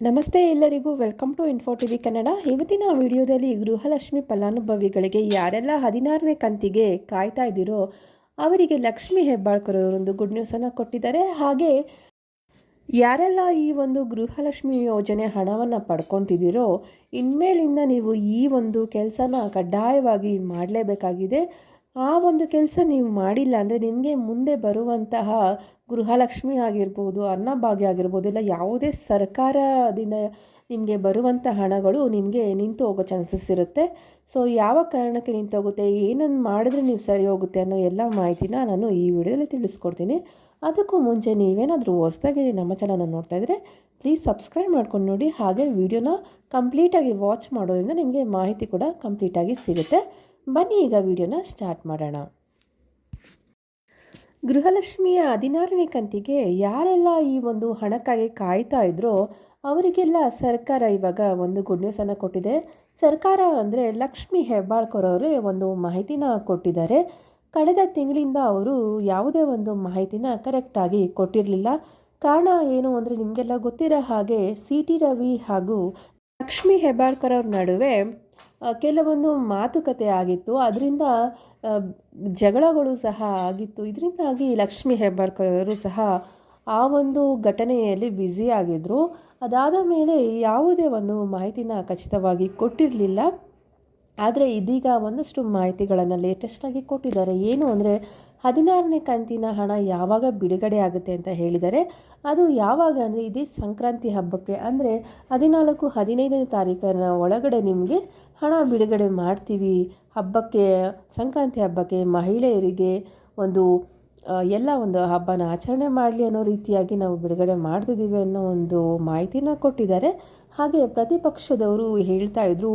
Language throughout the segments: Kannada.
ನಮಸ್ತೆ ಎಲ್ಲರಿಗೂ, welcome to info T V Kannada ಇವತ್ತಿನ ವಿಡಿಯೋದಲ್ಲಿ ಗೃಹಲಕ್ಷ್ಮಿ ಫಲಾನುಭವಿಗಳಿಗೆ ಯಾರೆಲ್ಲ ಹದಿನಾರನೇ ಕಂತಿಗೆ ಕಾಯ್ತಾ ಇದ್ದೀರೋ ಅವರಿಗೆ ಲಕ್ಷ್ಮಿ ಹೆಬ್ಬಾಳ್ಕರ್ ಅವರೊಂದು ಗುಡ್ ನ್ಯೂಸನ್ನು ಕೊಟ್ಟಿದ್ದಾರೆ. ಹಾಗೆ ಯಾರೆಲ್ಲ ಈ ಒಂದು ಗೃಹಲಕ್ಷ್ಮಿ ಯೋಜನೆ ಹಣವನ್ನು ಪಡ್ಕೊತಿದ್ದೀರೋ, ಇನ್ಮೇಲಿಂದ ನೀವು ಈ ಒಂದು ಕೆಲಸನ ಕಡ್ಡಾಯವಾಗಿ ಮಾಡಲೇಬೇಕಾಗಿದೆ. ಆ ಒಂದು ಕೆಲಸ ನೀವು ಮಾಡಿಲ್ಲ ಅಂದರೆ ನಿಮಗೆ ಮುಂದೆ ಬರುವಂತಹ ಗೃಹಲಕ್ಷ್ಮಿ ಆಗಿರ್ಬೋದು, ಅನ್ನಭಾಗ್ಯ ಆಗಿರ್ಬೋದು, ಇಲ್ಲ ಯಾವುದೇ ಸರ್ಕಾರದಿಂದ ನಿಮಗೆ ಬರುವಂಥ ಹಣಗಳು ನಿಮಗೆ ನಿಂತು ಹೋಗೋ ಚಾನ್ಸಸ್ ಇರುತ್ತೆ. ಸೊ ಯಾವ ಕಾರಣಕ್ಕೆ ನಿಂತು ಹೋಗುತ್ತೆ ಏನನ್ನು ಮಾಡಿದ್ರೆ ನೀವು ಸರಿ ಹೋಗುತ್ತೆ ಅನ್ನೋ ಎಲ್ಲ ಮಾಹಿತಿನ ನಾನು ಈ ವಿಡಿಯೋದಲ್ಲಿ ತಿಳಿಸ್ಕೊಡ್ತೀನಿ. ಅದಕ್ಕೂ ಮುಂಚೆ ನೀವೇನಾದರೂ ಹೊಸ್ದಾಗಿ ನಮ್ಮ ಚಾನಲ್ನ ನೋಡ್ತಾ ಇದ್ದರೆ ಪ್ಲೀಸ್ ಸಬ್ಸ್ಕ್ರೈಬ್ ಮಾಡ್ಕೊಂಡು ನೋಡಿ. ಹಾಗೆ ವಿಡಿಯೋನ ಕಂಪ್ಲೀಟಾಗಿ ವಾಚ್ ಮಾಡೋದ್ರಿಂದ ನಿಮಗೆ ಮಾಹಿತಿ ಕೂಡ ಕಂಪ್ಲೀಟಾಗಿ ಸಿಗುತ್ತೆ. ಬನ್ನಿ ಈಗ ವಿಡಿಯೋನ ಸ್ಟಾರ್ಟ್ ಮಾಡೋಣ. ಗೃಹಲಕ್ಷ್ಮಿಯ ಹದಿನಾರನೇ ಕಂತಿಗೆ ಯಾರೆಲ್ಲ ಈ ಒಂದು ಹಣಕ್ಕಾಗಿ ಕಾಯ್ತಾ ಇದ್ರೋ ಅವರಿಗೆಲ್ಲ ಸರ್ಕಾರ ಇವಾಗ ಒಂದು ಗುಡ್ ನ್ಯೂಸನ್ನು ಕೊಟ್ಟಿದೆ. ಸರ್ಕಾರ ಅಂದರೆ ಲಕ್ಷ್ಮಿ ಹೆಬ್ಬಾಳ್ಕರ್ ಅವರೇ ಒಂದು ಮಾಹಿತಿನ ಕೊಟ್ಟಿದ್ದಾರೆ. ಕಳೆದ ತಿಂಗಳಿಂದ ಅವರು ಯಾವುದೇ ಒಂದು ಮಾಹಿತಿನ ಕರೆಕ್ಟಾಗಿ ಕೊಟ್ಟಿರಲಿಲ್ಲ. ಕಾರಣ ಏನು ಅಂದರೆ ನಿಮಗೆಲ್ಲ ಗೊತ್ತಿರೋ ಹಾಗೆ ಸಿ ಟಿ ರವಿ ಹಾಗೂ ಲಕ್ಷ್ಮಿ ಹೆಬ್ಬಾಳ್ಕರ್ ಅವ್ರ ನಡುವೆ ಕೆಲವೊಂದು ಮಾತುಕತೆ ಆಗಿತ್ತು. ಅದರಿಂದ ಜಗಳಗಳು ಸಹ ಆಗಿತ್ತು. ಇದರಿಂದಾಗಿ ಲಕ್ಷ್ಮಿ ಹೆಬ್ಬಾಳ್ಕರ್ ಸಹ ಆ ಒಂದು ಘಟನೆಯಲ್ಲಿ ಬ್ಯುಸಿ ಆಗಿದ್ದರು ಅದಾದ ಮೇಲೆ ಯಾವುದೇ ಒಂದು ಮಾಹಿತಿನ ಖಚಿತವಾಗಿ ಕೊಟ್ಟಿರಲಿಲ್ಲ. ಆದರೆ ಇದೀಗ ಒಂದಷ್ಟು ಮಾಹಿತಿಗಳನ್ನು ಲೇಟೆಸ್ಟಾಗಿ ಕೊಟ್ಟಿದ್ದಾರೆ. ಏನು ಅಂದರೆ ಹದಿನಾರನೇ ಕಂತಿನ ಹಣ ಯಾವಾಗ ಬಿಡುಗಡೆ ಆಗುತ್ತೆ ಅಂತ ಹೇಳಿದರೆ, ಅದು ಯಾವಾಗ ಅಂದರೆ ಇದೇ ಸಂಕ್ರಾಂತಿ ಹಬ್ಬಕ್ಕೆ. ಅಂದರೆ ಹದಿನಾಲ್ಕು, ಹದಿನೈದನೇ ತಾರೀಕಿನ ಒಳಗಡೆ ನಿಮಗೆ ಹಣ ಬಿಡುಗಡೆ ಮಾಡ್ತೀವಿ. ಹಬ್ಬಕ್ಕೆ, ಸಂಕ್ರಾಂತಿ ಹಬ್ಬಕ್ಕೆ ಮಹಿಳೆಯರಿಗೆ ಒಂದು ಎಲ್ಲ ಒಂದು ಹಬ್ಬನ ಆಚರಣೆ ಮಾಡಲಿ ಅನ್ನೋ ರೀತಿಯಾಗಿ ನಾವು ಬಿಡುಗಡೆ ಮಾಡ್ತಿದ್ದೀವಿ ಅನ್ನೋ ಒಂದು ಮಾಹಿತಿನ ಕೊಟ್ಟಿದ್ದಾರೆ. ಹಾಗೆ ಪ್ರತಿಪಕ್ಷದವರು ಹೇಳ್ತಾ ಇದ್ರು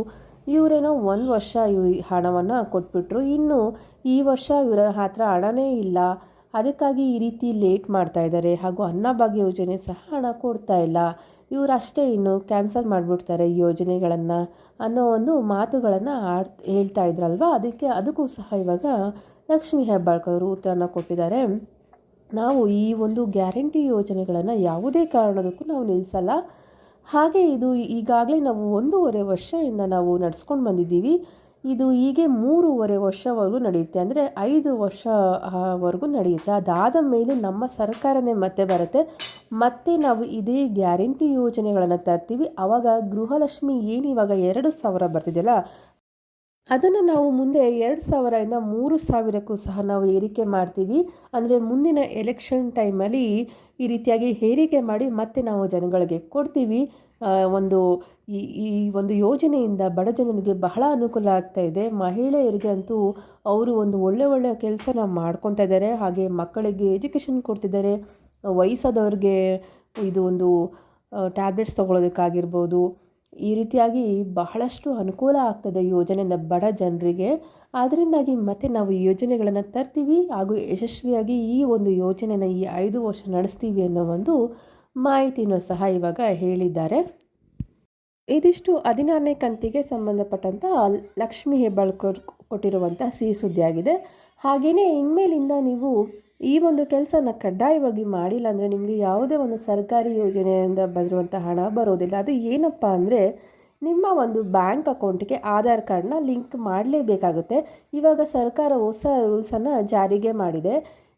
ಇವರೇನೋ ಒಂದು ವರ್ಷ ಇವ್ ಹಣವನ್ನು ಕೊಟ್ಬಿಟ್ರು. ಇನ್ನು ಈ ವರ್ಷ ಇವರ ಹತ್ರ ಹಣನೇ ಇಲ್ಲ. ಅದಕ್ಕಾಗಿ ಈ ರೀತಿ ಲೇಟ್ ಮಾಡ್ತಾ ಇದ್ದಾರೆ. ಹಾಗೂ ಅನ್ನಭಾಗ್ಯ ಯೋಜನೆ ಸಹ ಹಣ ಕೊಡ್ತಾ ಇಲ್ಲ. ಇವರಷ್ಟೇ ಇನ್ನು ಕ್ಯಾನ್ಸಲ್ ಮಾಡಿಬಿಡ್ತಾರೆ ಈ ಯೋಜನೆಗಳನ್ನು ಅನ್ನೋ ಒಂದು ಮಾತುಗಳನ್ನು ಆಡ್ ಹೇಳ್ತಾ ಇದ್ರಲ್ವ? ಅದಕ್ಕೆ ಅದಕ್ಕೂ ಸಹ ಇವಾಗ ಲಕ್ಷ್ಮೀ ಹೆಬ್ಬಾಳ್ಕರ್ ಅವರು ಉತ್ತರನ ಕೊಟ್ಟಿದ್ದಾರೆ. ನಾವು ಈ ಒಂದು ಗ್ಯಾರಂಟಿ ಯೋಜನೆಗಳನ್ನು ಯಾವುದೇ ಕಾರಣಕ್ಕೂ ನಾವು ನಿಲ್ಲಿಸಲ್ಲ ಹಾಗೆ ಇದು ಈಗಾಗಲೇ ನಾವು ಒಂದೂವರೆ ವರ್ಷದಿಂದ ನಾವು ನಡೆಸ್ಕೊಂಡು ಬಂದಿದ್ದೀವಿ. ಇದು ಹೀಗೆ ಮೂರುವರೆ ವರ್ಷವರೆಗೂ ನಡೆಯುತ್ತೆ. ಅಂದರೆ ಐದು ವರ್ಷವರೆಗೂ ನಡೆಯುತ್ತೆ. ಅದಾದ ಮೇಲೆ ನಮ್ಮ ಸರ್ಕಾರನೇ ಮತ್ತೆ ಬರುತ್ತೆ. ಮತ್ತೆ ನಾವು ಇದೇ ಗ್ಯಾರಂಟಿ ಯೋಜನೆಗಳನ್ನು ತರ್ತೀವಿ. ಆವಾಗ ಗೃಹಲಕ್ಷ್ಮಿ ಏನು ಇವಾಗ ಎರಡು ಸಾವಿರ ಬರ್ತಿದೆಯಲ್ಲ ಅದನ್ನು ನಾವು ಮುಂದೆ ಎರಡು ಸಾವಿರದಿಂದ ಮೂರು ಸಾವಿರಕ್ಕೂ ಸಹ ನಾವು ಏರಿಕೆ ಮಾಡ್ತೀವಿ. ಅಂದರೆ ಮುಂದಿನ ಎಲೆಕ್ಷನ್ ಟೈಮಲ್ಲಿ ಈ ರೀತಿಯಾಗಿ ಏರಿಕೆ ಮಾಡಿ ಮತ್ತೆ ನಾವು ಜನಗಳಿಗೆ ಕೊಡ್ತೀವಿ. ಒಂದು ಈ ಈ ಒಂದು ಯೋಜನೆಯಿಂದ ಬಡ ಜನರಿಗೆ ಬಹಳ ಅನುಕೂಲ ಆಗ್ತಾ ಇದೆ. ಮಹಿಳೆಯರಿಗೆ ಅಂತೂ ಅವರು ಒಂದು ಒಳ್ಳೆ ಒಳ್ಳೆಯ ಕೆಲಸನ ಮಾಡ್ಕೊತಾ ಇದ್ದಾರೆ. ಹಾಗೆ ಮಕ್ಕಳಿಗೆ ಎಜುಕೇಷನ್ ಕೊಡ್ತಿದ್ದಾರೆ. ವಯಸ್ಸಾದವ್ರಿಗೆ ಇದು ಒಂದು ಟ್ಯಾಬ್ಲೆಟ್ಸ್ ತೊಗೊಳೋದಕ್ಕಾಗಿರ್ಬೋದು ಈ ರೀತಿಯಾಗಿ ಬಹಳಷ್ಟು ಅನುಕೂಲ ಆಗ್ತದೆ ಯೋಜನೆಯಿಂದ ಬಡ ಜನರಿಗೆ. ಅದರಿಂದಾಗಿ ಮತ್ತೆ ನಾವು ಯೋಜನೆಗಳನ್ನು ತರ್ತೀವಿ ಹಾಗೂ ಯಶಸ್ವಿಯಾಗಿ ಈ ಒಂದು ಯೋಜನೆನ ಈ ಐದು ವರ್ಷ ನಡೆಸ್ತೀವಿ ಅನ್ನೋ ಒಂದು ಮಾಹಿತಿನೂ ಸಹ ಇವಾಗ ಹೇಳಿದ್ದಾರೆ. ಇದಿಷ್ಟು ಹದಿನಾರನೇ ಕಂತಿಗೆ ಸಂಬಂಧಪಟ್ಟಂಥ ಲಕ್ಷ್ಮಿ ಹೆಬ್ಬಾಳ್ಕರ್ ಕೊಟ್ಟಿರುವಂಥ ಸಿಹಿ ಸುದ್ದಿಯಾಗಿದೆ. ಹಾಗೆಯೇ ಇನ್ಮೇಲಿಂದ ನೀವು ಈ ಒಂದು ಕೆಲಸನ ಕಡ್ಡಾಯವಾಗಿ ಮಾಡಿಲ್ಲ ಅಂದರೆ ನಿಮಗೆ ಯಾವುದೇ ಒಂದು ಸರ್ಕಾರಿ ಯೋಜನೆಯಿಂದ ಬಂದಿರುವಂಥ ಹಣ ಬರೋದಿಲ್ಲ. ಅದು ಏನಪ್ಪ ಅಂದರೆ ನಿಮ್ಮ ಒಂದು ಬ್ಯಾಂಕ್ ಅಕೌಂಟ್ಗೆ ಆಧಾರ್ ಕಾರ್ಡ್ನ ಲಿಂಕ್ ಮಾಡಲೇಬೇಕಾಗುತ್ತೆ. ಇವಾಗ ಸರ್ಕಾರ ಹೊಸ ರೂಲ್ಸನ್ನು ಜಾರಿಗೆ ಮಾಡಿದೆ.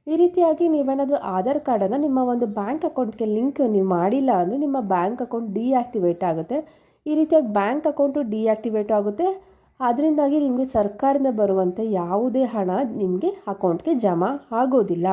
ಈ ರೀತಿಯಾಗಿ ನೀವೇನಾದರೂ ಆಧಾರ್ ಕಾರ್ಡನ್ನು ನಿಮ್ಮ ಒಂದು ಬ್ಯಾಂಕ್ ಅಕೌಂಟ್ಗೆ ಲಿಂಕ್ ನೀವು ಮಾಡಿಲ್ಲ ಅಂದರೆ ನಿಮ್ಮ ಬ್ಯಾಂಕ್ ಅಕೌಂಟ್ ಡಿಆಕ್ಟಿವೇಟ್ ಆಗುತ್ತೆ. ಈ ರೀತಿಯಾಗಿ ಬ್ಯಾಂಕ್ ಅಕೌಂಟು ಡಿಆಕ್ಟಿವೇಟ್ ಆಗುತ್ತೆ. ಅದರಿಂದಾಗಿ ನಿಮಗೆ ಸರ್ಕಾರದಿಂದ ಬರುವಂಥ ಯಾವುದೇ ಹಣ ನಿಮಗೆ ಅಕೌಂಟ್ಗೆ ಜಮಾ ಆಗೋದಿಲ್ಲ.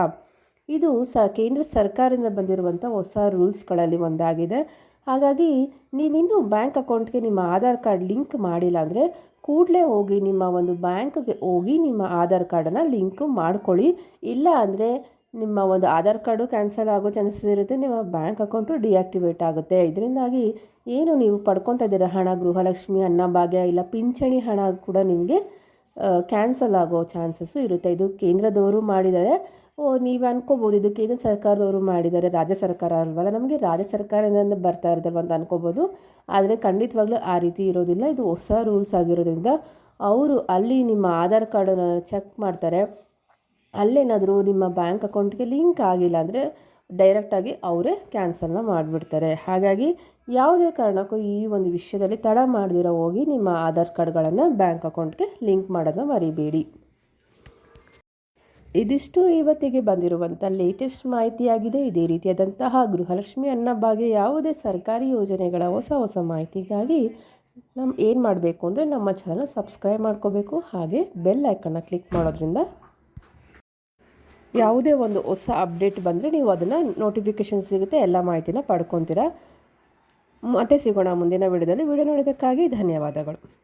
ಇದು ಸ, ಕೇಂದ್ರ ಸರ್ಕಾರದಿಂದ ಬಂದಿರುವಂಥ ಹೊಸ ರೂಲ್ಸ್ಗಳಲ್ಲಿ ಒಂದಾಗಿದೆ. ಹಾಗಾಗಿ ನೀವಿನ್ನೂ ಬ್ಯಾಂಕ್ ಅಕೌಂಟ್ಗೆ ನಿಮ್ಮ ಆಧಾರ್ ಕಾರ್ಡ್ ಲಿಂಕ್ ಮಾಡಿಲ್ಲ ಅಂದರೆ ಕೂಡಲೇ ಹೋಗಿ ನಿಮ್ಮ ಒಂದು ಬ್ಯಾಂಕ್ಗೆ ಹೋಗಿ ನಿಮ್ಮ ಆಧಾರ್ ಕಾರ್ಡನ್ನು ಲಿಂಕ್ ಮಾಡ್ಕೊಳ್ಳಿ. ಇಲ್ಲ ಅಂದರೆ ನಿಮ್ಮ ಒಂದು ಆಧಾರ್ ಕಾರ್ಡು ಕ್ಯಾನ್ಸಲ್ ಆಗೋ ಚಾನ್ಸಸ್ ಇರುತ್ತೆ, ನಿಮ್ಮ ಬ್ಯಾಂಕ್ ಅಕೌಂಟು ಡಿಆಕ್ಟಿವೇಟ್ ಆಗುತ್ತೆ. ಇದರಿಂದಾಗಿ ಏನು ನೀವು ಪಡ್ಕೊತಾ ಇದ್ದೀರ? ಹಣ, ಗೃಹಲಕ್ಷ್ಮಿ ಅನ್ನಭಾಗ್ಯ ಇಲ್ಲ ಪಿಂಚಣಿ ಹಣ ಕೂಡ ನಿಮಗೆ ಕ್ಯಾನ್ಸಲ್ ಆಗೋ ಚಾನ್ಸಸ್ಸು ಇರುತ್ತೆ. ಇದು ಕೇಂದ್ರದವರು ಮಾಡಿದ್ದಾರೆ. ಓ, ನೀವು ಅನ್ಕೋಬೋದು, ಇದು ಕೇಂದ್ರ ಸರ್ಕಾರದವರು ಮಾಡಿದ್ದಾರೆ. ರಾಜ್ಯ ಸರ್ಕಾರ ಅಲ್ವಲ್ಲ, ನಮಗೆ ರಾಜ್ಯ ಸರ್ಕಾರದಿಂದ ಬರ್ತಾ ಇರೋದಲ್ವ ಅಂತ ಅನ್ಕೋಬೋದು. ಆದರೆ ಖಂಡಿತವಾಗ್ಲೂ ಆ ರೀತಿ ಇರೋದಿಲ್ಲ. ಇದು ಹೊಸ ರೂಲ್ಸ್ ಆಗಿರೋದ್ರಿಂದ, ಅವರು ಅಲ್ಲಿ ನಿಮ್ಮ ಆಧಾರ್ ಕಾರ್ಡನ್ನು ಚೆಕ್ ಮಾಡ್ತಾರೆ. ಅಲ್ಲೇನಾದರೂ ನಿಮ್ಮ ಬ್ಯಾಂಕ್ ಅಕೌಂಟ್ಗೆ ಲಿಂಕ್ ಆಗಿಲ್ಲ ಅಂದರೆ ಡೈರೆಕ್ಟಾಗಿ ಅವರೇ ಕ್ಯಾನ್ಸಲ್ನ ಮಾಡಿಬಿಡ್ತಾರೆ. ಹಾಗಾಗಿ ಯಾವುದೇ ಕಾರಣಕ್ಕೂ ಈ ಒಂದು ವಿಷಯದಲ್ಲಿ ತಡ ಮಾಡದಿರೋ ಹೋಗಿ ನಿಮ್ಮ ಆಧಾರ್ ಕಾರ್ಡ್ಗಳನ್ನು ಬ್ಯಾಂಕ್ ಅಕೌಂಟ್ಗೆ ಲಿಂಕ್ ಮಾಡೋದನ್ನ ಮರಿಬೇಡಿ. ಇದಿಷ್ಟು ಇವತ್ತಿಗೆ ಬಂದಿರುವಂಥ ಲೇಟೆಸ್ಟ್ ಮಾಹಿತಿಯಾಗಿದೆ. ಇದೇ ರೀತಿಯಾದಂತಹ ಗೃಹಲಕ್ಷ್ಮಿ ಅನ್ನಭಾಗ್ಯ ಯಾವುದೇ ಸರ್ಕಾರಿ ಯೋಜನೆಗಳ ಹೊಸ ಹೊಸ ಮಾಹಿತಿಗಾಗಿ ನಮ್ಮ ಏನು ಮಾಡಬೇಕು ಅಂದರೆ ನಮ್ಮ ಚಾನಲ್ ಸಬ್ಸ್ಕ್ರೈಬ್ ಮಾಡ್ಕೋಬೇಕು. ಹಾಗೆ ಬೆಲ್ ಐಕನ್ನ ಕ್ಲಿಕ್ ಮಾಡೋದ್ರಿಂದ ಯಾವುದೇ ಒಂದು ಹೊಸ ಅಪ್ಡೇಟ್ ಬಂದರೆ ನೀವು ಅದನ್ನು ನೋಟಿಫಿಕೇಷನ್ ಸಿಗುತ್ತೆ, ಎಲ್ಲ ಮಾಹಿತಿನ ಪಡ್ಕೊತೀರಾ. ಮತ್ತೆ ಸಿಗೋಣ ಮುಂದಿನ ವಿಡಿಯೋದಲ್ಲಿ. ವಿಡಿಯೋ ನೋಡಿದ್ದಕ್ಕಾಗಿ ಧನ್ಯವಾದಗಳು.